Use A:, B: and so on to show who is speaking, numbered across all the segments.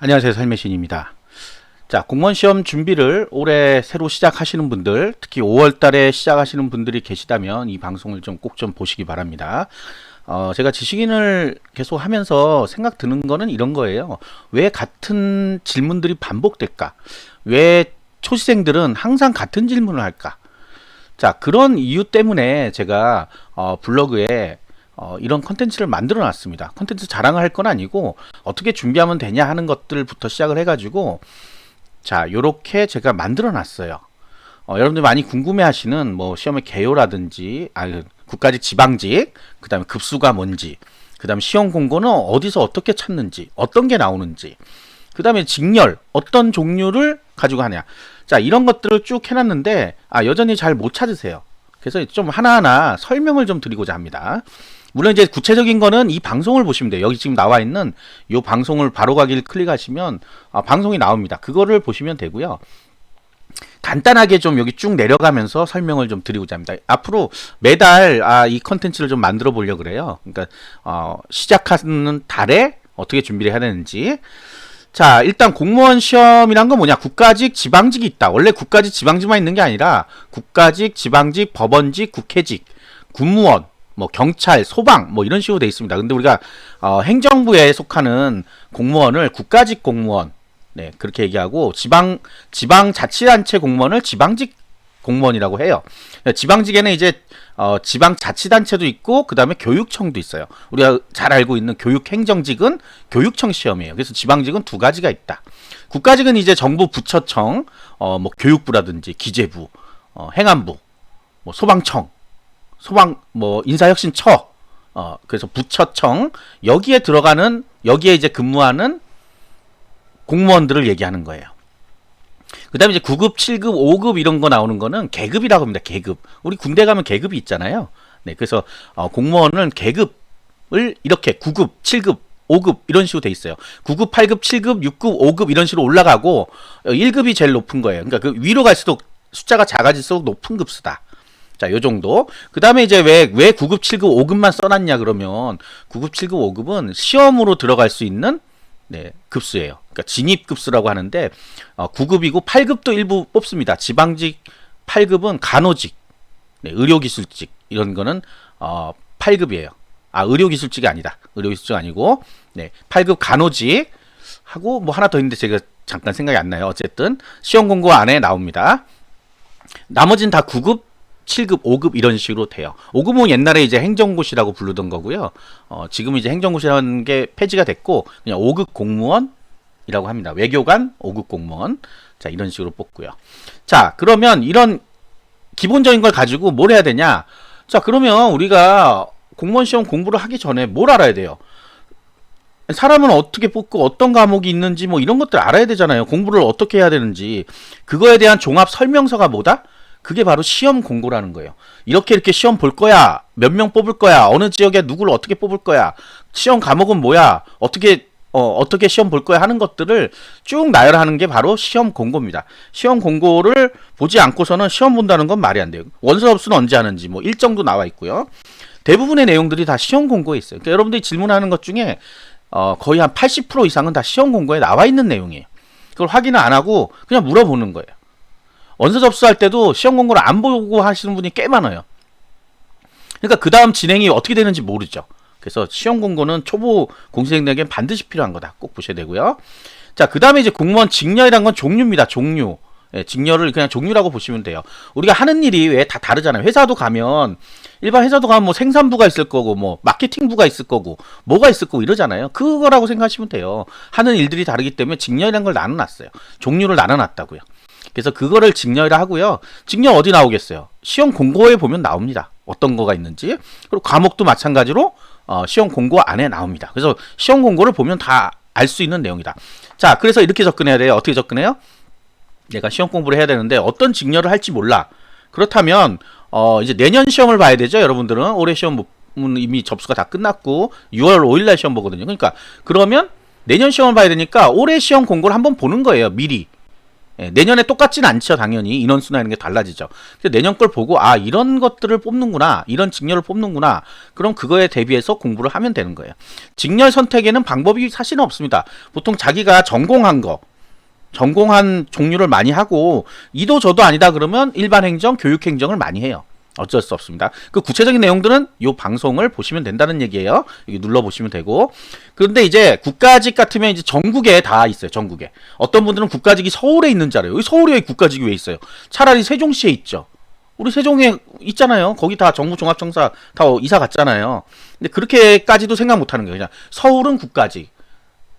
A: 안녕하세요. 삶의 신입니다. 자, 공무원 시험 준비를 올해 새로 시작하시는 분들, 특히 5월 달에 시작하시는 분들이 계시다면 이 방송을 좀꼭좀 보시기 바랍니다. 어, 제가 지식인을 계속 하면서 생각 드는 거는 이런 거예요. 왜 같은 질문들이 반복될까? 왜 초시생들은 항상 같은 질문을 할까? 자, 그런 이유 때문에 제가 어, 블로그에 어, 이런 컨텐츠를 만들어 놨습니다. 컨텐츠 자랑을 할 건 아니고 어떻게 준비하면 되냐 하는 것들부터 시작을 해가지고 자 요렇게 제가 만들어 놨어요. 어, 여러분들 많이 궁금해 하시는 뭐 시험의 개요라든지 아 국가직 지방직 그 다음에 급수가 뭔지 그 다음에 시험 공고는 어디서 어떻게 찾는지 어떤 게 나오는지 그 다음에 직렬 어떤 종류를 가지고 하냐 자 이런 것들을 쭉 해놨는데 아 여전히 잘 못 찾으세요 그래서 좀 하나하나 설명을 좀 드리고자 합니다 물론 이제 구체적인 거는 이 방송을 보시면 돼요. 여기 지금 나와 있는 이 방송을 바로 가기를 클릭하시면 아, 방송이 나옵니다. 그거를 보시면 되고요. 간단하게 좀 여기 쭉 내려가면서 설명을 좀 드리고자 합니다. 앞으로 매달 아, 이 컨텐츠를 좀 만들어 보려고 그래요. 그러니까 어, 시작하는 달에 어떻게 준비를 해야 되는지. 자, 일단 공무원 시험이란 건 뭐냐? 국가직, 지방직이 있다. 원래 국가직, 지방직만 있는 게 아니라 국가직, 지방직, 법원직, 국회직, 군무원, 뭐 경찰, 소방 뭐 이런 식으로 돼 있습니다. 근데 우리가 어, 행정부에 속하는 공무원을 국가직 공무원 네, 그렇게 얘기하고 지방 지방 자치단체 공무원을 지방직 공무원이라고 해요. 지방직에는 이제 어, 지방 자치단체도 있고 그다음에 교육청도 있어요. 우리가 잘 알고 있는 교육행정직은 교육청 시험이에요. 그래서 지방직은 두 가지가 있다. 국가직은 이제 정부 부처청, 어, 뭐 교육부라든지 기재부, 어, 행안부, 뭐 소방청 소방 뭐 인사혁신처 어 그래서 부처청 여기에 들어가는 여기에 이제 근무하는 공무원들을 얘기하는 거예요. 그다음에 이제 9급, 7급, 5급 이런 거 나오는 거는 계급이라고 합니다. 계급. 우리 군대 가면 계급이 있잖아요. 네, 그래서 어, 공무원은 계급을 이렇게 9급, 7급, 5급 이런 식으로 돼 있어요. 9급, 8급, 7급, 6급, 5급 이런 식으로 올라가고 1급이 제일 높은 거예요. 그러니까 그 위로 갈수록 숫자가 작아질수록 높은 급수다. 자, 요 정도. 그 다음에 이제 왜, 왜 9급, 7급, 5급만 써놨냐, 그러면 9급, 7급, 5급은 시험으로 들어갈 수 있는 네, 급수예요. 그러니까 진입급수라고 하는데, 어, 9급이고 8급도 일부 뽑습니다. 지방직 8급은 간호직, 네, 의료기술직, 이런 거는, 어, 8급이에요. 아, 의료기술직이 아니다. 의료기술직 아니고, 네, 8급 간호직, 하고 뭐 하나 더 있는데 제가 잠깐 생각이 안 나요. 어쨌든, 시험 공고 안에 나옵니다. 나머지는 다 9급, 7급, 5급 이런 식으로 돼요. 5급은 옛날에 이제 행정고시라고 부르던 거고요. 어, 지금은 이제 행정고시라는 게 폐지가 됐고 그냥 5급 공무원이라고 합니다. 외교관 5급 공무원. 자, 이런 식으로 뽑고요. 자, 그러면 이런 기본적인 걸 가지고 뭘 해야 되냐? 자, 그러면 우리가 공무원 시험 공부를 하기 전에 뭘 알아야 돼요? 사람은 어떻게 뽑고 어떤 과목이 있는지 뭐 이런 것들 알아야 되잖아요. 공부를 어떻게 해야 되는지. 그거에 대한 종합 설명서가 뭐다? 그게 바로 시험 공고라는 거예요. 이렇게 이렇게 시험 볼 거야. 몇 명 뽑을 거야. 어느 지역에 누구를 어떻게 뽑을 거야. 시험 과목은 뭐야. 어떻게 어, 어떻게 시험 볼 거야 하는 것들을 쭉 나열하는 게 바로 시험 공고입니다. 시험 공고를 보지 않고서는 시험 본다는 건 말이 안 돼요. 원서 접수는 언제 하는지 뭐 일정도 나와 있고요. 대부분의 내용들이 다 시험 공고에 있어요. 그러니까 여러분들이 질문하는 것 중에 어, 거의 한 80% 이상은 다 시험 공고에 나와 있는 내용이에요. 그걸 확인을 안 하고 그냥 물어보는 거예요. 원서 접수할 때도 시험 공고를 안 보고 하시는 분이 꽤 많아요. 그러니까 그 다음 진행이 어떻게 되는지 모르죠. 그래서 시험 공고는 초보 공시생들에게 반드시 필요한 거다. 꼭 보셔야 되고요. 자, 그 다음에 이제 공무원 직렬이란 건 종류입니다. 종류. 예, 직렬을 그냥 종류라고 보시면 돼요. 우리가 하는 일이 왜 다 다르잖아요. 회사도 가면 일반 회사도 가면 뭐 생산부가 있을 거고 뭐 마케팅부가 있을 거고 뭐가 있을 거고 이러잖아요. 그거라고 생각하시면 돼요. 하는 일들이 다르기 때문에 직렬이라는 걸 나눠놨어요. 종류를 나눠놨다고요. 그래서 그거를 직렬이라 하고요. 직렬 어디 나오겠어요? 시험 공고에 보면 나옵니다. 어떤 거가 있는지. 그리고 과목도 마찬가지로 어, 시험 공고 안에 나옵니다. 그래서 시험 공고를 보면 다 알 수 있는 내용이다. 자, 그래서 이렇게 접근해야 돼요. 어떻게 접근해요? 내가 시험 공부를 해야 되는데 어떤 직렬을 할지 몰라. 그렇다면 어, 이제 내년 시험을 봐야 되죠. 여러분들은 올해 시험 이미 접수가 다 끝났고 6월 5일 날 시험 보거든요. 그러니까 그러면 내년 시험을 봐야 되니까 올해 시험 공고를 한번 보는 거예요. 미리. 예, 내년에 똑같진 않죠, 당연히. 인원수나 이런 게 달라지죠. 내년 걸 보고, 아, 이런 것들을 뽑는구나. 이런 직렬을 뽑는구나. 그럼 그거에 대비해서 공부를 하면 되는 거예요. 직렬 선택에는 방법이 사실은 없습니다. 보통 자기가 전공한 거, 전공한 종류를 많이 하고, 이도 저도 아니다 그러면 일반 행정, 교육 행정을 많이 해요. 어쩔 수 없습니다. 그 구체적인 내용들은 이 방송을 보시면 된다는 얘기예요. 여기 눌러 보시면 되고. 그런데 이제 국가직 같으면 이제 전국에 다 있어요. 전국에. 어떤 분들은 국가직이 서울에 있는 줄 알아요. 여기 서울에 국가직이 왜 있어요? 차라리 세종시에 있죠. 우리 세종에 있잖아요. 거기 다 정부 종합청사 다 이사 갔잖아요. 근데 그렇게까지도 생각 못 하는 거예요. 그냥 서울은 국가직.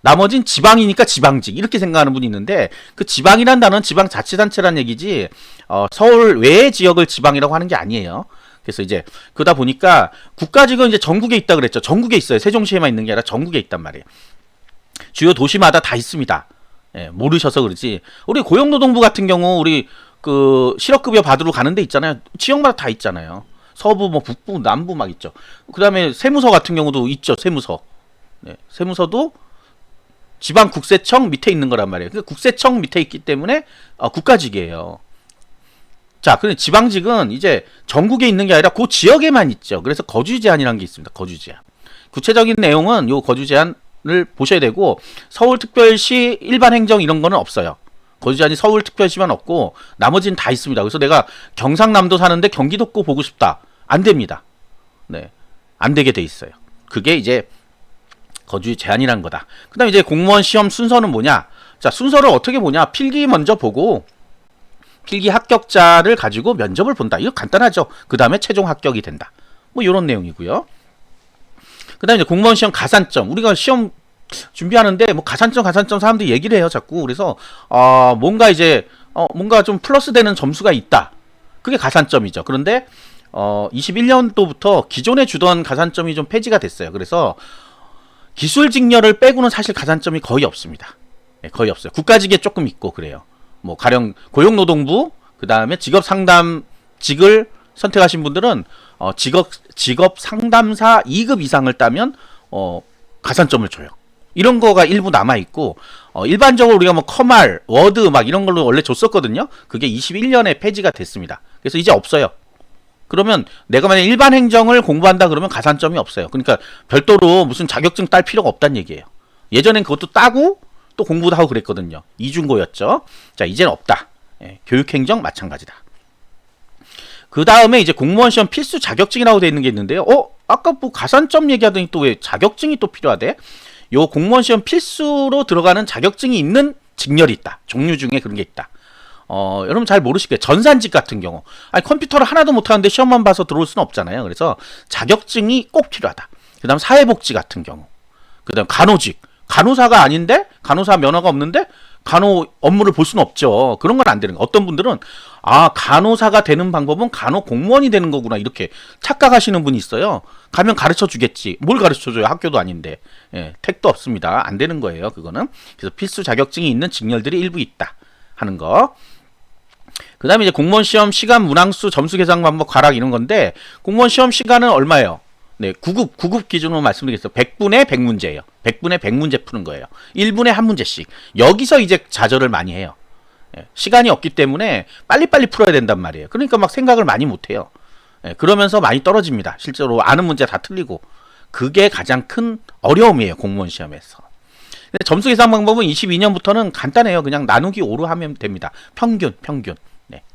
A: 나머진 지방이니까 지방직 이렇게 생각하는 분이 있는데 그 지방이란 단어는 지방 자치단체란 얘기지 어, 서울 외의 지역을 지방이라고 하는 게 아니에요. 그래서 이제 그러다 보니까 국가직은 이제 전국에 있다 그랬죠. 전국에 있어요. 세종시에만 있는 게 아니라 전국에 있단 말이에요. 주요 도시마다 다 있습니다. 예, 모르셔서 그러지. 우리 고용노동부 같은 경우 우리 그 실업급여 받으러 가는 데 있잖아요. 지역마다 다 있잖아요. 서부, 뭐 북부, 남부 막 있죠. 그다음에 세무서 같은 경우도 있죠. 세무서. 네, 세무서도 지방 국세청 밑에 있는 거란 말이에요. 그 국세청 밑에 있기 때문에 어, 국가직이에요. 자, 근데 지방직은 이제 전국에 있는 게 아니라 그 지역에만 있죠. 그래서 거주 제한이라는 게 있습니다. 거주 제한. 구체적인 내용은 요 거주 제한을 보셔야 되고 서울특별시 일반 행정 이런 거는 없어요. 거주 제한이 서울특별시만 없고 나머지는 다 있습니다. 그래서 내가 경상남도 사는데 경기도고 보고 싶다. 안 됩니다. 네. 안 되게 돼 있어요. 그게 이제 거주 제한이란 거다. 그 다음에 이제 공무원 시험 순서는 뭐냐? 자, 순서를 어떻게 보냐? 필기 먼저 보고 필기 합격자를 가지고 면접을 본다. 이거 간단하죠. 그 다음에 최종 합격이 된다. 뭐 이런 내용이고요. 그 다음에 이제 공무원 시험 가산점. 우리가 시험 준비하는데 뭐 가산점 가산점 사람들이 얘기를 해요, 자꾸. 그래서 어 뭔가 이제 어 뭔가 좀 플러스 되는 점수가 있다. 그게 가산점이죠. 그런데 어 21년도부터 기존에 주던 가산점이 좀 폐지가 됐어요. 그래서 기술 직렬을 빼고는 사실 가산점이 거의 없습니다. 네, 거의 없어요. 국가직에 조금 있고 그래요. 뭐 가령 고용노동부 그 다음에 직업 상담직을 선택하신 분들은 어, 직업 직업 상담사 2급 이상을 따면 어, 가산점을 줘요. 이런 거가 일부 남아 있고 어, 일반적으로 우리가 뭐 커말, 워드 막 이런 걸로 원래 줬었거든요. 그게 21년에 폐지가 됐습니다. 그래서 이제 없어요. 그러면 내가 만약 일반 행정을 공부한다 그러면 가산점이 없어요. 그러니까 별도로 무슨 자격증 딸 필요가 없다는 얘기예요. 예전엔 그것도 따고 또 공부도 하고 그랬거든요. 이중고였죠. 자, 이제는 없다. 예, 교육행정 마찬가지다. 그 다음에 이제 공무원 시험 필수 자격증이라고 되어 있는 게 있는데요. 어? 아까 뭐 가산점 얘기하더니 또 왜 자격증이 또 필요하대? 요 공무원 시험 필수로 들어가는 자격증이 있는 직렬이 있다. 종류 중에 그런 게 있다. 어, 여러분 잘 모르시겠어요. 전산직 같은 경우. 아니, 컴퓨터를 하나도 못하는데 시험만 봐서 들어올 수는 없잖아요. 그래서 자격증이 꼭 필요하다. 그 다음 사회복지 같은 경우. 그 다음 간호직. 간호사가 아닌데, 간호사 면허가 없는데, 간호 업무를 볼 수는 없죠. 그런 건 안 되는 거. 어떤 분들은, 아, 간호사가 되는 방법은 간호 공무원이 되는 거구나. 이렇게 착각하시는 분이 있어요. 가면 가르쳐 주겠지. 뭘 가르쳐 줘요? 학교도 아닌데. 예, 택도 없습니다. 안 되는 거예요. 그거는. 그래서 필수 자격증이 있는 직렬들이 일부 있다. 하는 거. 그 다음에 이제 공무원 시험 시간 문항수 점수 계산 방법 가락 이런 건데 공무원 시험 시간은 얼마예요? 네, 9급, 9급 기준으로 말씀드리겠습니다. 100분에 100문제예요. 100분에 100문제 푸는 거예요. 1분에 한 문제씩. 여기서 이제 좌절을 많이 해요. 예, 시간이 없기 때문에 빨리빨리 풀어야 된단 말이에요. 그러니까 막 생각을 많이 못 해요. 예, 그러면서 많이 떨어집니다. 실제로 아는 문제 다 틀리고. 그게 가장 큰 어려움이에요. 공무원 시험에서. 점수 계산 방법은 22년부터는 간단해요. 그냥 나누기 5로 하면 됩니다. 평균, 평균.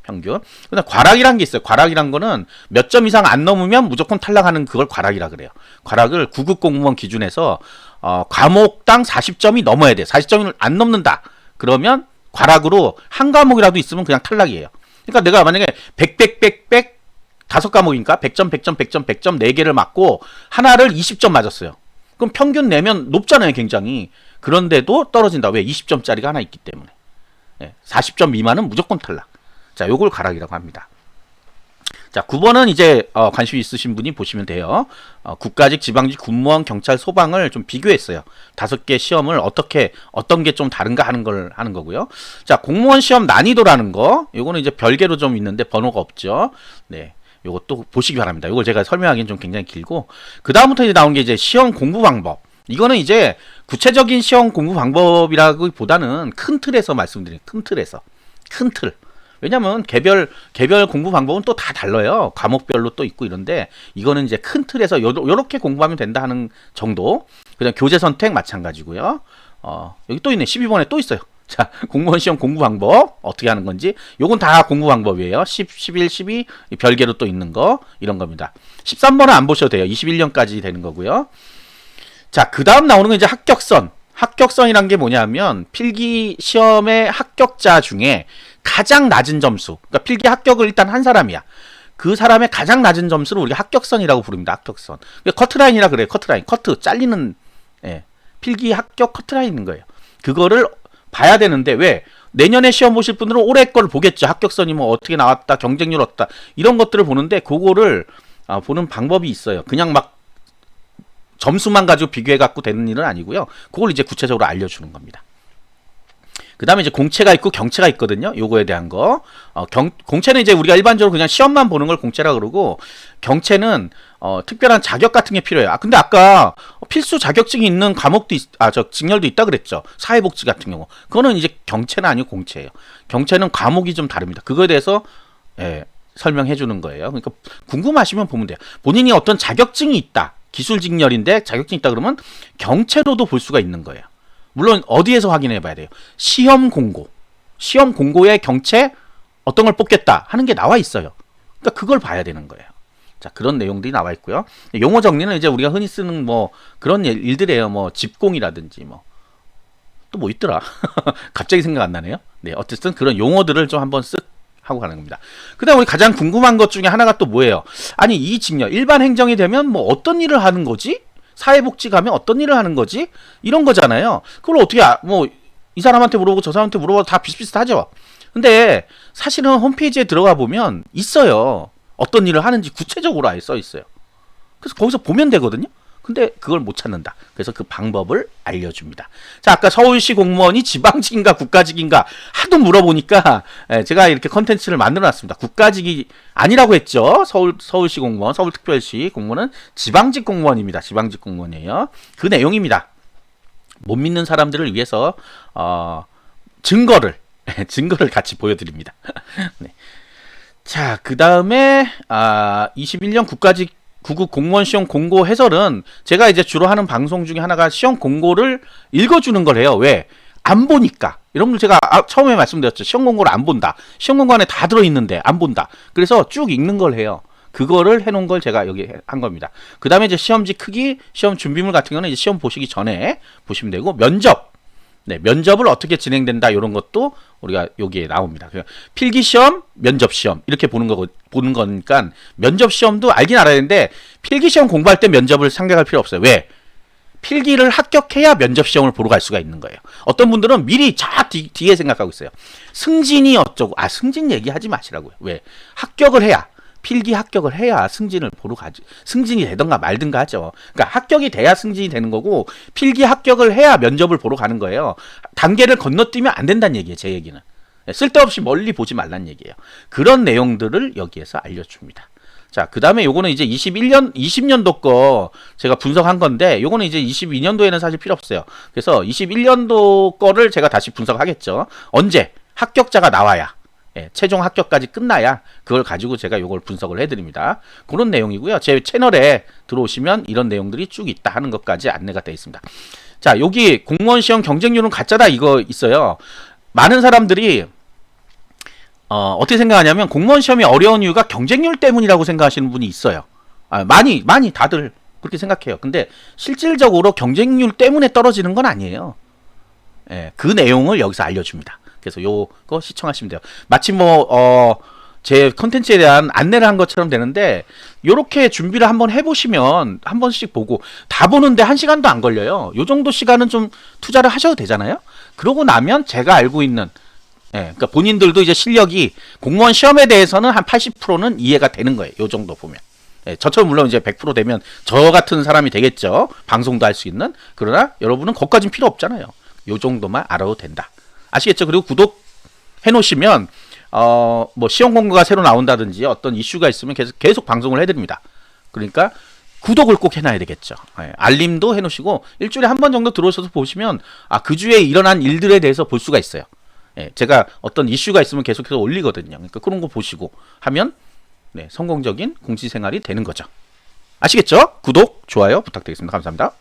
A: 네, 평균. 그다음 과락이란 게 있어요. 과락이란 거는 몇 점 이상 안 넘으면 무조건 탈락하는 그걸 과락이라 그래요. 과락을 9급 공무원 기준에서 어, 과목당 40점이 넘어야 돼. 40점을 안 넘는다. 그러면 과락으로 한 과목이라도 있으면 그냥 탈락이에요. 그러니까 내가 만약에 100, 100, 100, 100 다섯 과목이니까 100점, 100점, 100점, 100점 4개를 맞고 하나를 20점 맞았어요. 그럼 평균 내면 높잖아요, 굉장히. 그런데도 떨어진다. 왜? 20점짜리가 하나 있기 때문에. 예, 40점 미만은 무조건 탈락. 자, 요걸 가락이라고 합니다. 자, 9번은 이제 어, 관심 있으신 분이 보시면 돼요. 어, 국가직, 지방직, 군무원, 경찰, 소방을 좀 비교했어요. 다섯 개 시험을 어떻게 어떤 게 좀 다른가 하는 걸 하는 거고요. 자, 공무원 시험 난이도라는 거, 요거는 이제 별개로 좀 있는데 번호가 없죠. 네. 요것도 보시기 바랍니다. 요걸 제가 설명하기는 좀 굉장히 길고 그 다음부터 이제 나온 게 이제 시험 공부 방법. 이거는 이제 구체적인 시험 공부 방법이라기보다는 큰 틀에서 말씀드린 큰 틀에서 큰 틀. 왜냐면 개별 개별 공부 방법은 또 다 달라요. 과목별로 또 있고 이런데 이거는 이제 큰 틀에서 요, 요렇게 공부하면 된다 하는 정도. 그냥 교재 선택 마찬가지고요. 어, 여기 또 있네. 12번에 또 있어요. 자, 공무원 시험 공부 방법 어떻게 하는 건지 요건 다 공부 방법이에요. 10, 11, 12 별개로 또 있는 거 이런 겁니다. 13번은 안 보셔도 돼요. 21년까지 되는 거고요. 자, 그다음 나오는 건 이제 합격선. 합격선이란 게 뭐냐면 필기 시험의 합격자 중에 가장 낮은 점수. 그러니까 필기 합격을 일단 한 사람이야. 그 사람의 가장 낮은 점수를 우리가 합격선이라고 부릅니다. 합격선. 그러니까 커트라인이라 그래요. 커트라인. 커트 잘리는 예. 필기 합격 커트라인인 거예요. 그거를 봐야 되는데 왜 내년에 시험 보실 분들은 올해 걸 보겠죠. 합격선이 뭐 어떻게 나왔다, 경쟁률 어떻다 이런 것들을 보는데 그거를 아, 보는 방법이 있어요. 그냥 막 점수만 가지고 비교해 갖고 되는 일은 아니고요. 그걸 이제 구체적으로 알려주는 겁니다. 그 다음에 이제 공채가 있고 경채가 있거든요. 요거에 대한 거. 어, 경, 공채는 이제 우리가 일반적으로 그냥 시험만 보는 걸 공채라 그러고, 경채는, 어, 특별한 자격 같은 게 필요해요. 아, 근데 아까 필수 자격증이 있는 과목도, 있, 아, 저, 직렬도 있다 그랬죠. 사회복지 같은 경우. 그거는 이제 경채는 아니고 공채예요. 경채는 과목이 좀 다릅니다. 그거에 대해서, 예, 설명해 주는 거예요. 그러니까 궁금하시면 보면 돼요. 본인이 어떤 자격증이 있다. 기술 직렬인데 자격증이 있다 그러면 경채로도 볼 수가 있는 거예요. 물론 어디에서 확인해 봐야 돼요. 시험 공고. 시험 공고에 경채 어떤 걸 뽑겠다 하는 게 나와 있어요. 그러니까 그걸 봐야 되는 거예요. 자, 그런 내용들이 나와 있고요. 용어 정리는 이제 우리가 흔히 쓰는 뭐 그런 일- 일들이에요. 뭐 집공이라든지 뭐 또 뭐 있더라. 갑자기 생각 안 나네요. 네, 어쨌든 그런 용어들을 좀 한번 쓱 하고 가는 겁니다. 그 다음 우리 가장 궁금한 것 중에 하나가 또 뭐예요? 아니 이 직렬 일반 행정이 되면 뭐 어떤 일을 하는 거지? 사회복지 가면 어떤 일을 하는 거지? 이런 거잖아요. 그걸 어떻게 뭐이 사람한테 물어보고 저 사람한테 물어봐도 다 비슷비슷하죠. 근데 사실은 홈페이지에 들어가 보면 있어요. 어떤 일을 하는지 구체적으로 아예 써 있어요. 그래서 거기서 보면 되거든요. 근데 그걸 못 찾는다. 그래서 그 방법을 알려줍니다. 자, 아까 서울시 공무원이 지방직인가 국가직인가 하도 물어보니까 예, 제가 이렇게 컨텐츠를 만들어 놨습니다. 국가직이 아니라고 했죠. 서울, 서울시 공무원, 서울특별시 공무원은 지방직 공무원입니다. 지방직 공무원이에요. 그 내용입니다. 못 믿는 사람들을 위해서, 어, 증거를, 증거를 같이 보여드립니다. 네. 자, 그 다음에, 아, 21년 국가직 구급 공무원 시험 공고 해설은 제가 이제 주로 하는 방송 중에 하나가 시험 공고를 읽어주는 걸 해요. 왜? 안 보니까. 여러분들 제가 아- 처음에 말씀드렸죠. 시험 공고를 안 본다. 시험 공고 안에 다 들어있는데 안 본다. 그래서 쭉 읽는 걸 해요. 그거를 해놓은 걸 제가 여기 해- 한 겁니다. 그 다음에 이제 시험지 크기, 시험 준비물 같은 거는 이제 시험 보시기 전에 보시면 되고, 면접. 네, 면접을 어떻게 진행된다 이런 것도 우리가 여기에 나옵니다. 그냥 필기 시험, 면접 시험 이렇게 보는 거 보는 거니까 면접 시험도 알긴 알아야 되는데 필기 시험 공부할 때 면접을 생각할 필요 없어요. 왜? 필기를 합격해야 면접 시험을 보러 갈 수가 있는 거예요. 어떤 분들은 미리 자 뒤, 뒤에 생각하고 있어요. 승진이 어쩌고 아 승진 얘기하지 마시라고요. 왜? 합격을 해야 필기 합격을 해야 승진을 보러 가지. 승진이 되던가 말든가 하죠. 그러니까 합격이 돼야 승진이 되는 거고 필기 합격을 해야 면접을 보러 가는 거예요. 단계를 건너뛰면 안 된다는 얘기예요. 제 얘기는. 네, 쓸데없이 멀리 보지 말란 얘기예요. 그런 내용들을 여기에서 알려줍니다. 자, 그 다음에 요거는 이제 21년, 20년도 거 제가 분석한 건데, 요거는 이제 22년도에는 사실 필요 없어요. 그래서 21년도 거를 제가 다시 분석하겠죠. 언제? 합격자가 나와야. 예, 최종 합격까지 끝나야 그걸 가지고 제가 요걸 분석을 해드립니다. 그런 내용이고요. 제 채널에 들어오시면 이런 내용들이 쭉 있다 하는 것까지 안내가 되어 있습니다. 자, 여기 공무원 시험 경쟁률은 가짜다 이거 있어요. 많은 사람들이 어, 어떻게 생각하냐면 공무원 시험이 어려운 이유가 경쟁률 때문이라고 생각하시는 분이 있어요. 아, 많이 많이 다들 그렇게 생각해요. 근데 실질적으로 경쟁률 때문에 떨어지는 건 아니에요. 예, 그 내용을 여기서 알려줍니다. 그래서 요거 시청하시면 돼요. 마치 뭐, 어, 제 컨텐츠에 대한 안내를 한 것처럼 되는데, 요렇게 준비를 한번 해보시면, 한 번씩 보고, 다 보는데 한 시간도 안 걸려요. 요 정도 시간은 좀 투자를 하셔도 되잖아요? 그러고 나면 제가 알고 있는, 예, 그러니까 본인들도 이제 실력이 공무원 시험에 대해서는 한 80%는 이해가 되는 거예요. 요 정도 보면. 예, 저처럼 물론 이제 100% 되면 저 같은 사람이 되겠죠. 방송도 할 수 있는. 그러나 여러분은 거기까진 필요 없잖아요. 요 정도만 알아도 된다. 아시겠죠? 그리고 구독 해놓으시면 어 뭐 시험 공고가 새로 나온다든지 어떤 이슈가 있으면 계속 계속 방송을 해드립니다. 그러니까 구독을 꼭 해놔야 되겠죠. 예, 알림도 해놓으시고 일주일에 한 번 정도 들어오셔서 보시면 아 그 주에 일어난 일들에 대해서 볼 수가 있어요. 예, 제가 어떤 이슈가 있으면 계속해서 올리거든요. 그러니까 그런 거 보시고 하면 네, 성공적인 공시 생활이 되는 거죠. 아시겠죠? 구독, 좋아요 부탁드리겠습니다. 감사합니다.